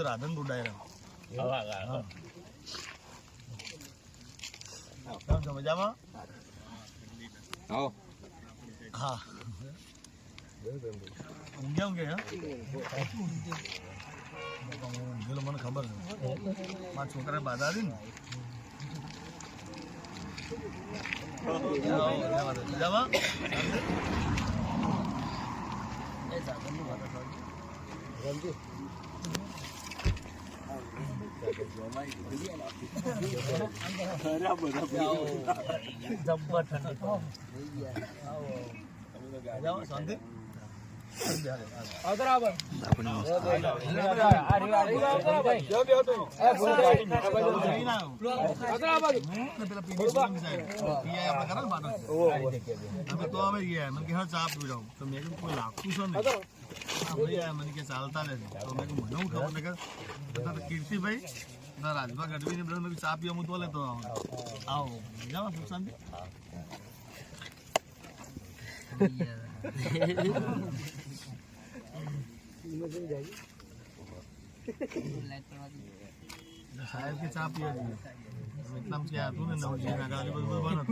રાધનપુર ડાયરા કેમ છો મજામાં હા ઊંઘ્યા ઊંઘ્યા હા ઊંઘેલો મને ખબર છે મારા છોકરાએ બાધા હતી ને મજામાં ચાલતા રહે તો મેં મને ખબર તો કીર્તિભાઈ ના રાજભા ગઢવી ને બધા મેં ચા પીવા હું તો લેતો આવું. આવો મજામાં સુખ શાંતિ સાહેબ કે ચા પીવા જોઈએ એટલામાં ક્યાં હતું ને નવજી ના ગાડી બધું બંધ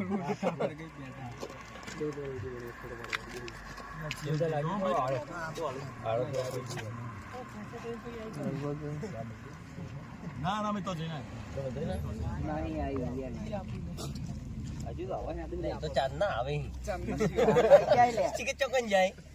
ના ના મેં તો જઈને તો ચાર ના આવે ચિકન ચોકન જાય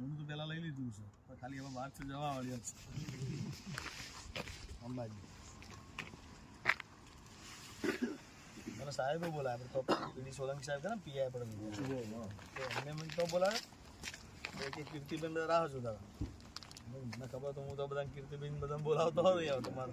હું તો પહેલા લઈ લીધું છે પણ ખાલી હવે વાત છે જવા વાળી જ છે અંબાજી મને સાહેબે બોલાય આપણે તો પીડી સોલંકી સાહેબ છે ને પીઆઈ આપણે તો એમને મને તો બોલાવે તો કે કીર્તિબેન રાહ જોતા હતા મને ખબર તો હું તો બધા કીર્તિબેન બધા બોલાવતો હતો યાર તમારે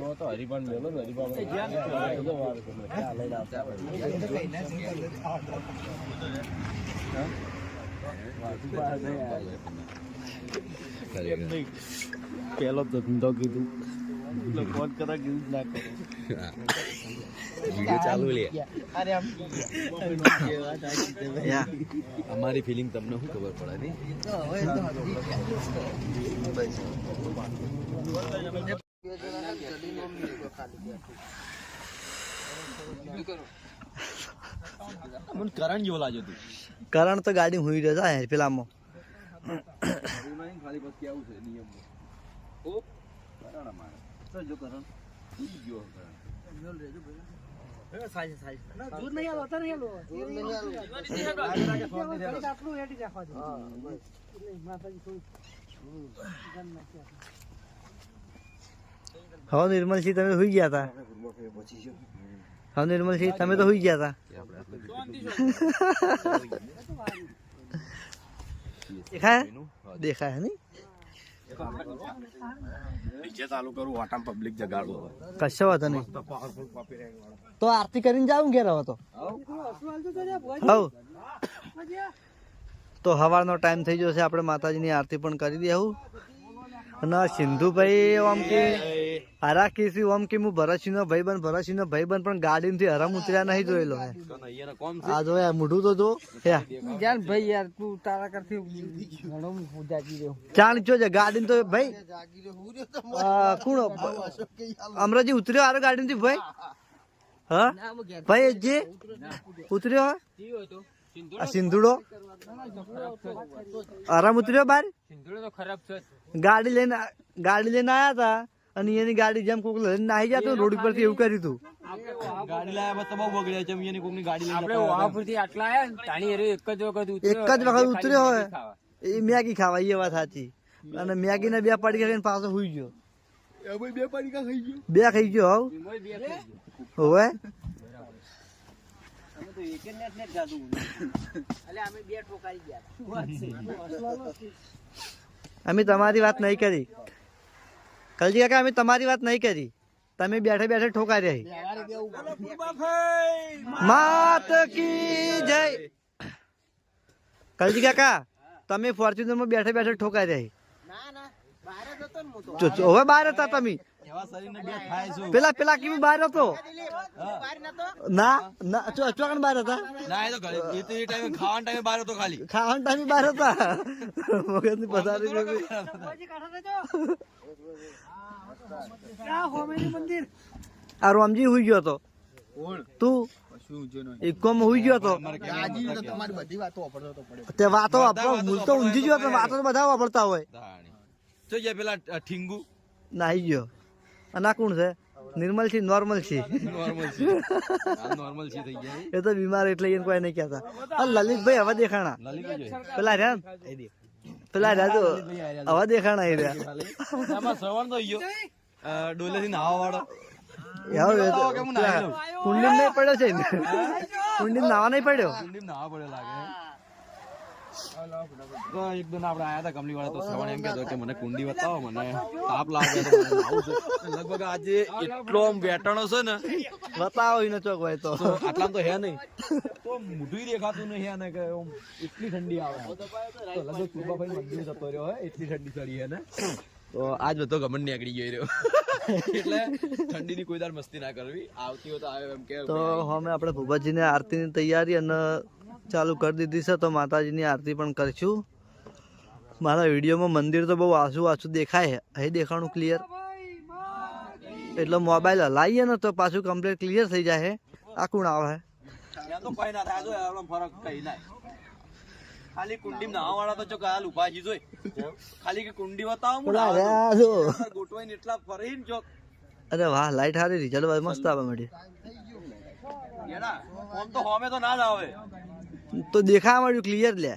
તો કોણ હાજીલા કોઈ છે આવે ચા ચાલે પેલો ધંધો કીધું ફોન કરા કીધું ના કરે. અમારી ફિલિંગ તમને શું ખબર પડે નહીં? મને કરણ જેવો લાગ્યો તું કરણ તો ગાડી હુઈ રહ્યો છે પેલામાં ખાલી પછી આવું છે નિયમમાં ઓ કરણ મારે તો જો કરણ ઈ ગયો કરણ હવે નિર્મલસિંહ તમે સુઈ ગયા હતા હવે નિર્મલસિંહ તમે તો સુઈ ગયા હતા દેખાય? દેખાય. નહીં? નીચે ચાલુ કરું વાટામ પબ્લિક જગાડું કશો વાંધો નહીં. તો આરતી કરીને જાઉં ઘેર હવે તો? હવ તો સવારનો ટાઈમ થઈ જશે આપણે માતાજીની આરતી પણ કરી દેવું અને સિંધુભાઈ ઓમ કે હરા કેસી ઓમ કે હું ભરતસિંહ નો બન ભરતસિંહ નો બન પણ ગાડીમાંથી હરામ ઉતર્યા નહીં જોયેલો હે. આ જો યાર મોઢું તો જો જાન ભાઈ યાર તું તારા કરતી ઘણો હું જાગી રહ્યો. ચાણ જો છે ગાડી તો ભાઈ કોણ? અમરાજી ઉતર્યો હારો ગાડી થી ભાઈ? હા? ભાઈ જે ઉતર્યો હા? આ સિંધુડો? આરામ ઉતર્યો બાર? સિંધુડો તો ખરાબ છે. ગાડી લઈને ગાડી લઈને આયા હતા અને એની ગાડી જેમ કોક લઈને નાહી જતો રોડ પરથી એવું કર્યું હતું ગાડી લાયા તો બહુ બગડ્યા છે. એની કોકની ગાડી આપણે વાવાપુરથી આટલા આયા તાણી એરે એક જ વખત ઉતર્યો. એક જ વખત ઉતર્યો હોય એ મેગી ખાવા એ વાત સાચી. અને મેગી ને બે પડી ખાઈને પાછો હુઈ ગયો. બે પાડી ખાઈ ગયો. બે ખાઈ ગયો. હવ? અમે બે ઠોકાઈ ગયા. અમે તમારી વાત નહીં કરી. કલજી કાકા અમે તમારી વાત નહીં કરી. તમે બેઠે બેઠે ઠોકાઈ રહી. માત કી જય. કલજી કાકા તમે ફોર્ચ્યુનરમાં બેઠે બેઠે ઠોકાઈ રહી. હવે બહાર હતા તમે. એવા શરીરને બે પેલા પેલા કેવું બહાર હતો? ના ના ચો ચોકણ બહાર હતા? ના એ તો એ તો એ ટાઈમે ખાવાના ટાઈમે બહાર હતો ખાલી. ખાવાના ટાઈમે બહાર હતા? મગજની પથારી. આ રોમજી હુઈ ગયો હતો. તું? ઇકોમાં હુઈ ગયો હતો. તમારી બધી વાતો વાપરતો તો તે વાતો વાપરો મૂળ તો ઊંઘી ગયો તો વાતો બધા વાપરતા હોય. જો પેલા ઠીંગુ? નાહી ગયો. અને આ કોણ છે? નિર્મલ છે નોર્મલ છે. નોર્મલ છે. થઈ ગયા એ તો બીમાર એટલે એને કોઈ નહીં કહેતા. આ લલિતભાઈ હવે દેખાણા. પેલા રહ્યા પેલા રહ્યા તો હવે દેખાણા એ રહ્યા. શ્રવણ તો ગયો. ડોલે થી નાવા વાળો. કુંડી નહીં પડ્યો છે કુંડી નાવા નહીં પડ્યો? કુંડી નાવા પડ્યો લાગે. તો એક દિન આપણે આયા હતા કમલી વાળા તો શ્રવણ એમ કહેતો કે મને કુંડી બતાવો મને તાપ લાગે તો. લગભગ આજે એટલો આમ વેટાણો છે ને બતાવો ને ચોક હોય તો. આટલા તો હે નહીં. તો મોઢું દેખાતું નહીં હે કે એટલી ઠંડી આવે. તો લગભગ કૃપાભાઈ મંદિર જતો રહ્યો હોય એટલી ઠંડી ચડી હે ને. તો આજ બધો ગમન નીકળી ગયો રહ્યો. એટલે ઠંડીની કોઈ દાર મસ્તી ના કરવી. આવતી હોય તો આવે એમ કે તો અમે આપણે આરતી આરતીની તૈયારી અને ચાલુ કરી દીધી છે તો માતાજીની આરતી પણ કરીશું. મારા વિડીયોમાં મંદિર તો બહુ આસુ આસુ દેખાય અહીં દેખાણું ક્લિયર એટલે મોબાઈલ હલાવીએ ને તો પાછું કમ્પ્લીટ ક્લિયર થઈ જાય આ કોણ આવે ખાલી કુંડી નાવા તો જોઈ ખાલી કે કુંડી બતાવો એટલા ફરીને અરે વાહ લાઈટ હારી રિઝલ્ટ મસ્ત આવે મળી તો હોમે તો ના જ આવે. તો દેખાવા મળ્યું ક્લિયર લે.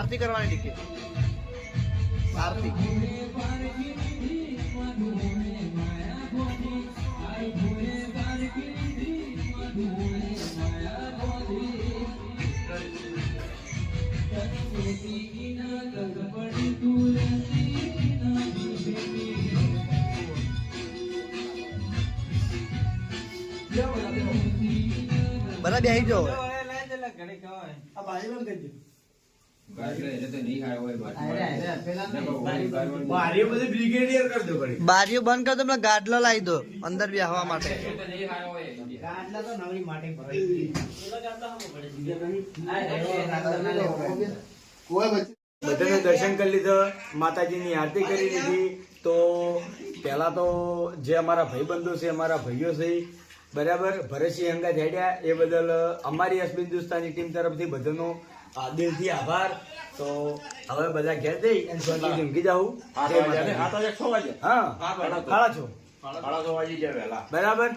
આરતી કરવાની ટીકે આરતી. બધા બેસી જાઓ હવે. બારીઓ બંધ કર તમને ગાડલા લાવી દો, અંદર બેસવા માટે. બધાને દર્શન કરી લીધો, માતાજીની આરતી કરી લીધી. તો પહેલા તો જે અમારા ભાઈબંધો છે, અમારા ભાઈઓ છે, બરાબર, ભરતસિંહ અંગા હેડ્યા, એ બદલ અમારી અશ્વિન હિન્દુસ્તાની ટીમ તરફથી બધાનો આ દિલથી આભાર. તો હવે બધા ઘેર જઈ અને શાંતિથી ઊંઘી જાવું. હા સાડા છો બરાબર?